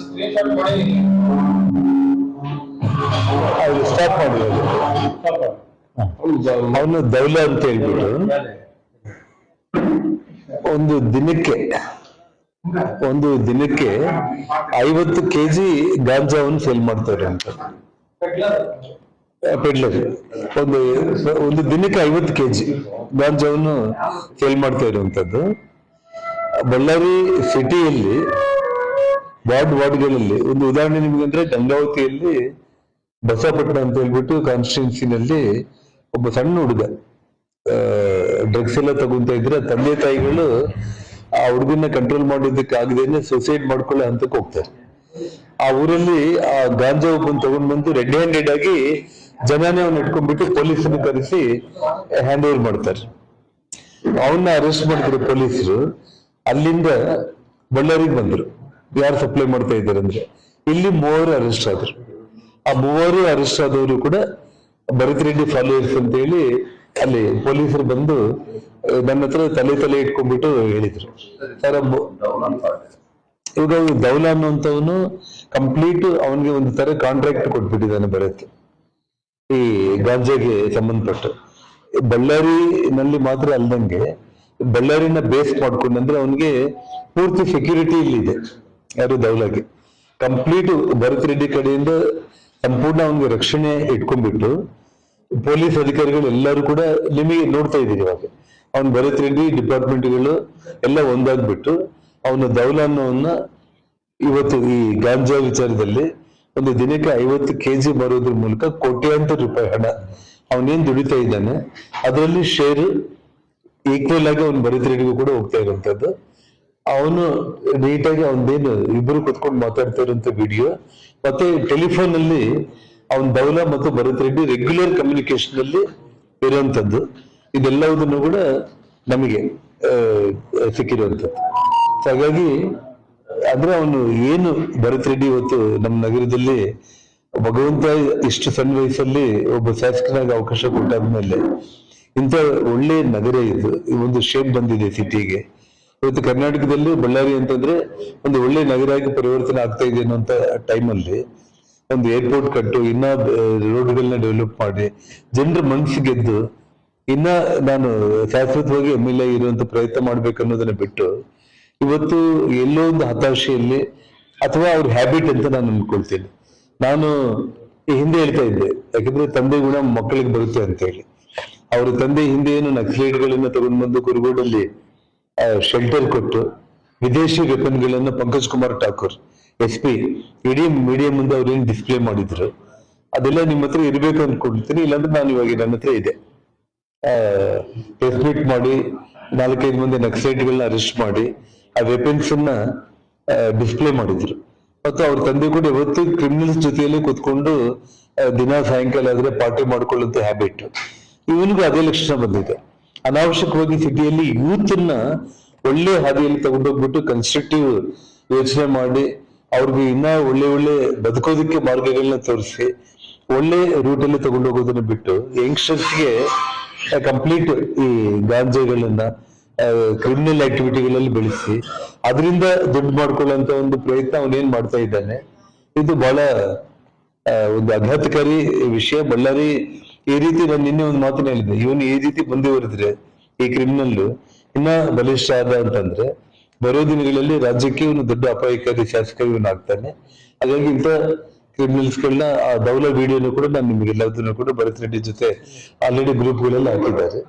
Screenshot ಮಾಡಿ stop ಮಾಡಿ ಅವನು ದೌಲ ಅಂತ ಹೇಳ್ಬಿಟ್ಟು ಒಂದು ದಿನಕ್ಕೆ ಒಂದು ದಿನಕ್ಕೆ ಐವತ್ತು ಕೆಜಿ ಗಾಂಜಾವನ್ನು ಸೇಲ್ ಮಾಡ್ತಾರೆ ಅಂತ. ಪೆಡ್ಲರ್ ಒಂದು ಒಂದು ದಿನಕ್ಕೆ ಐವತ್ತು ಕೆಜಿ ಗಾಂಜಾವನ್ನು ಸೇಲ್ ಮಾಡ್ತಾ ಇರುವಂತದ್ದು ಬಳ್ಳಾರಿ ಸಿಟಿಯಲ್ಲಿ ವಾರ್ಡ್ ವಾರ್ಡ್ಗಳಲ್ಲಿ ಒಂದು ಉದಾಹರಣೆ ನಿಮ್ಗೆ ಅಂದ್ರೆ ಗಂಗಾವತಿಯಲ್ಲಿ ಬಸಪಟ್ಟಣ ಅಂತ ಹೇಳ್ಬಿಟ್ಟು ಕಾನ್ಸ್ಟಿಟ್ಯೂನ್ಸಿನಲ್ಲಿ ಒಬ್ಬ ಸಣ್ಣ ಹುಡುಗ ಡ್ರಗ್ಸ್ ಎಲ್ಲ ತಗೊಂತ ಇದ್ರೆ ತಂದೆ ತಾಯಿಗಳು ಆ ಹುಡುಗನ್ನ ಕಂಟ್ರೋಲ್ ಮಾಡೋದಕ್ಕೆ ಆಗದೇನೆ ಸುಸೈಡ್ ಮಾಡ್ಕೊಳ್ಳೋ ಹಂತಕ್ಕೆ ಹೋಗ್ತಾರೆ. ಆ ಊರಲ್ಲಿ ಆ ಗಾಂಜಾ ಒಬ್ಬನ್ ತಗೊಂಡ್ ಬಂದು ರೆಡ್ ಹ್ಯಾಂಡೆಡ್ ಆಗಿ ಜನನೇ ಅವ್ನ ಇಟ್ಕೊಂಡ್ಬಿಟ್ಟು ಪೊಲೀಸನ್ನು ಕರೆಸಿ ಹ್ಯಾಂಡ್ ಓವರ್ ಮಾಡ್ತಾರೆ. ಅವನ್ನ ಅರೆಸ್ಟ್ ಮಾಡಿದ್ರು ಪೊಲೀಸರು. ಅಲ್ಲಿಂದ ಬಳ್ಳಾರಿಗೆ ಬಂದ್ರು. ಯಾರು ಸಪ್ಲೈ ಮಾಡ್ತಾ ಇದ್ದಾರೆ ಅಂದ್ರೆ ಇಲ್ಲಿ ಮೂವರು ಅರೆಸ್ಟ್ ಆದ್ರು. ಆ ಮೂವರು ಅರೆಸ್ಟ್ ಆದವರು ಕೂಡ ಭರತ್ ರೆಡ್ಡಿ ಫಾಲೋಯರ್ಸ್ ಅಂತ ಹೇಳಿ ಅಲ್ಲಿ ಪೊಲೀಸರು ಬಂದು ನನ್ನ ಹತ್ರ ತಲೆ ತಲೆ ಇಟ್ಕೊಂಡ್ಬಿಟ್ಟು ಹೇಳಿದ್ರು. ಇವಾಗ ದೌಲ ಅನ್ನುವಂಥವನು ಕಂಪ್ಲೀಟ್ ಅವನಿಗೆ ಒಂದು ತರ ಕಾಂಟ್ರಾಕ್ಟ್ ಕೊಟ್ಬಿಟ್ಟಿದ್ದಾನೆ ಭರತ್. ಈ ಗಾಂಜಾಗೆ ಸಂಬಂಧಪಟ್ಟು. ಬಳ್ಳಾರಿನಲ್ಲಿ ಮಾತ್ರ ಅಲ್ದಂಗೆ ಬಳ್ಳಾರಿನ ಬೇಸ್ ಮಾಡ್ಕೊಂಡು ಅಂದ್ರೆ ಅವನಿಗೆ ಪೂರ್ತಿ ಸೆಕ್ಯೂರಿಟಿ ಇಲ್ಲಿದೆ. ಯಾರು ದೌಲಗೆ ಕಂಪ್ಲೀಟ್ ಭರತ್ ರೆಡ್ಡಿ ಕಡೆಯಿಂದ ಸಂಪೂರ್ಣ ಅವನಿಗೆ ರಕ್ಷಣೆ ಇಟ್ಕೊಂಡ್ಬಿಟ್ಟು ಪೊಲೀಸ್ ಅಧಿಕಾರಿಗಳು ಎಲ್ಲರೂ ಕೂಡ ನಿಮಗೆ ನೋಡ್ತಾ ಇದ್ದೀರಿ ಇವಾಗ. ಅವನ್ ಭರತ್ ರೆಡ್ಡಿ ಡಿಪಾರ್ಟ್ಮೆಂಟ್ಗಳು ಎಲ್ಲ ಒಂದಾಗ್ಬಿಟ್ಟು ಅವನ ದೌಲಾನ್ನವನ್ನ ಇವತ್ತು ಈ ಗಾಂಜಾ ವಿಚಾರದಲ್ಲಿ ಒಂದು ದಿನಕ್ಕೆ ಐವತ್ತು ಕೆಜಿ ಬರೋದ್ರ ಮೂಲಕ ಕೋಟ್ಯಾಂತರ ರೂಪಾಯಿ ಹಣ ಅವನೇನ್ ದುಡಿತಾ ಇದ್ದಾನೆ, ಅದರಲ್ಲಿ ಶೇರ್ ಈಕ್ವಲ್ ಆಗಿ ಅವ್ನು ಭರತ್ ರೆಡ್ಡಿಗೂ ಕೂಡ ಹೋಗ್ತಾ ಇರುವಂತದ್ದು ಅವನು ನೀಟಾಗಿ ಅವನದೇನು ಇಬ್ರು ಕುತ್ಕೊಂಡು ಮಾತಾಡ್ತಾ ಇರುವಂತ ವಿಡಿಯೋ ಮತ್ತೆ ಟೆಲಿಫೋನ್ ಅಲ್ಲಿ ಅವನ್ ಬೌಲ ಮತ್ತು ಭರತ್ ರೆಡ್ಡಿ ರೆಗ್ಯುಲರ್ ಕಮ್ಯುನಿಕೇಶನ್ ಅಲ್ಲಿ ಇರುವಂತದ್ದು. ಇದೆಲ್ಲವುದನ್ನು ಕೂಡ ನಮಗೆ ಸಿಕ್ಕಿರುವಂತದ್ದು. ಹಾಗಾಗಿ ಅಂದ್ರೆ ಅವನು ಏನು ಭರತ್ ರೆಡ್ಡಿ ಇವತ್ತು ನಮ್ಮ ನಗರದಲ್ಲಿ ಭಗವಂತ ಇಷ್ಟು ಸಣ್ಣ ವಯಸ್ಸಲ್ಲಿ ಒಬ್ಬ ಶಾಸಕನಾಗಿ ಅವಕಾಶ ಕೊಟ್ಟಾದ್ಮೇಲೆ ಇಂಥ ಒಳ್ಳೆ ನಗರ ಇದು ಒಂದು ಶೇಪ್ ಬಂದಿದೆ ಸಿಟಿಗೆ ಇವತ್ತು ಕರ್ನಾಟಕದಲ್ಲಿ ಬಳ್ಳಾರಿ ಅಂತಂದ್ರೆ ಒಂದು ಒಳ್ಳೆ ನಗರ ಪರಿವರ್ತನೆ ಆಗ್ತಾ ಇದೆ ಅನ್ನೋಂತ ಟೈಮಲ್ಲಿ ಒಂದು ಏರ್ಪೋರ್ಟ್ ಕಟ್ಟು, ಇನ್ನ ರೋಡ್ಗಳನ್ನ ಡೆವಲಪ್ ಮಾಡಿ, ಜನರ ಮನಸ್ಸು ಗೆದ್ದು, ಇನ್ನ ನಾನು ಶಾಶ್ವತವಾಗಿ ಎಂ ಎಲ್ ಎ ಇರುವಂತ ಪ್ರಯತ್ನ ಮಾಡ್ಬೇಕನ್ನೋದನ್ನ ಬಿಟ್ಟು, ಇವತ್ತು ಎಲ್ಲೋ ಒಂದು ಹತಾಶೆಯಲ್ಲಿ ಅಥವಾ ಅವ್ರ ಹ್ಯಾಬಿಟ್ ಅಂತ ನಾನು ಅನ್ಕೊಳ್ತೀನಿ ನಾನು ಈ ಹಿಂದೆ ಹೇಳ್ತಾ ಇದ್ದೆ, ಯಾಕಂದ್ರೆ ತಂದೆ ಗುಣ ಮಕ್ಕಳಿಗೆ ಬರುತ್ತೆ ಅಂತ ಹೇಳಿ ಅವ್ರ ತಂದೆ ಹಿಂದೆ ಏನು ನಕ್ಸಲೈಟ್ಗಳನ್ನ ತಗೊಂಡ್ಬಂದು ಕುರುಗೋಡಲ್ಲಿ ಶೆಲ್ಟರ್ ಕೊಟ್ಟು ವಿದೇಶಿ ವೆಪನ್ಗಳನ್ನು ಪಂಕಜ್ ಕುಮಾರ್ ಠಾಕೂರ್, ಎಸ್ ಪಿ, ಇಡೀ ಮೀಡಿಯಾ ಮುಂದೆ ಅವ್ರೇನು ಡಿಸ್ಪ್ಲೇ ಮಾಡಿದ್ರು, ಅದೆಲ್ಲ ನಿಮ್ಮ ಹತ್ರ ಇರ್ಬೇಕು ಅಂದ್ಕೊಂಡಿರ್ತೀನಿ ಇಲ್ಲಾಂದ್ರೆ ನಾನು ಇವಾಗ ನನ್ನ ಹತ್ರ ಇದೆ. ಪ್ರೆಸ್ ಮಾಡಿ, ನಾಲ್ಕೈದು ಮಂದಿ ನಕ್ಸಲೈಟ್ಗಳನ್ನ ಅರೆಸ್ಟ್ ಮಾಡಿ, ಆ ವೆಪನ್ಸ್ ಅನ್ನ ಡಿಸ್ಪ್ಲೇ ಮಾಡಿದ್ರು. ಮತ್ತು ಅವ್ರ ತಂದೆ ಕೂಡ ಯಾವತ್ತು ಕ್ರಿಮಿನಲ್ಸ್ ಜೊತೆಯಲ್ಲಿ ಕೂತ್ಕೊಂಡು ದಿನ ಸಾಯಂಕಾಲ ಆದ್ರೆ ಪಾರ್ಟಿ ಮಾಡ್ಕೊಳ್ಳುವಂತ ಹ್ಯಾಬಿಟ್ ಇವನಿಗೂ ಅದೇ ಲಕ್ಷಣ ಬಂದಿದೆ. ಅನಾವಶ್ಯಕವಾಗಿ ಸಿಟಿಯಲ್ಲಿ ಯೂತ್ನ ಒಳ್ಳೆ ಹಾದಿಯಲ್ಲಿ ತಗೊಂಡೋಗ್ಬಿಟ್ಟು ಕನ್ಸ್ಟ್ರಕ್ಟಿವ್ ಯೋಚನೆ ಮಾಡಿ ಅವ್ರಿಗೆ ಇನ್ನ ಒಳ್ಳೆ ಒಳ್ಳೆ ಬದುಕೋದಕ್ಕೆ ಮಾರ್ಗಗಳನ್ನ ತೋರಿಸಿ ಒಳ್ಳೆ ರೂಟಲ್ಲಿ ತಗೊಂಡೋಗೋದನ್ನ ಬಿಟ್ಟು ಯಂಗ್ಸ್ಟರ್ಸ್ಗೆ ಕಂಪ್ಲೀಟ್ ಈ ಗಾಂಜೆಗಳನ್ನ ಕ್ರಿಮಿನಲ್ ಆಕ್ಟಿವಿಟಿಗಳಲ್ಲಿ ಬೆಳೆಸಿ ಅದರಿಂದ ದುಡ್ಡು ಮಾಡ್ಕೊಳ್ಳುವಂತ ಒಂದು ಪ್ರಯತ್ನ ಅವನೇನ್ ಮಾಡ್ತಾ ಇದ್ದಾನೆ. ಇದು ಬಹಳ ಒಂದು ಅಘಾತಕಾರಿ ವಿಷಯ. ಬಳ್ಳಾರಿ ಈ ರೀತಿ ನಾನು ನಿನ್ನೆ ಒಂದು ಮಾತನ್ನ ಹೇಳಿದ್ದೆ. ಇವನು ಈ ರೀತಿ ಮುಂದುವರೆದ್ರೆ ಈ ಕ್ರಿಮಿನಲ್ ಇನ್ನ ಬಲಿಷ್ಠ ಆದ ಅಂತಂದ್ರೆ ಬರೋ ದಿನಗಳಲ್ಲಿ ರಾಜ್ಯಕ್ಕೆ ಇವನು ದೊಡ್ಡ ಅಪಾಯಕಾರಿ ಶಾಸಕ ಇವನು ಆಗ್ತಾನೆ. ಹಾಗಾಗಿ ಇಂಥ ಕ್ರಿಮಿನಲ್ಸ್ ಗಳನ್ನ ಆ ದೌಲ ವಿಡಿಯೋನು ಕೂಡ ನಾನು ನಿಮಗೆಲ್ಲದನ್ನು ಕೂಡ ಭರತ್ ರೆಡ್ಡಿ ಜೊತೆ ಆಲ್ರೆಡಿ ಗ್ರೂಪ್ಗಳೆಲ್ಲ ಹಾಕಿದ್ದಾರೆ.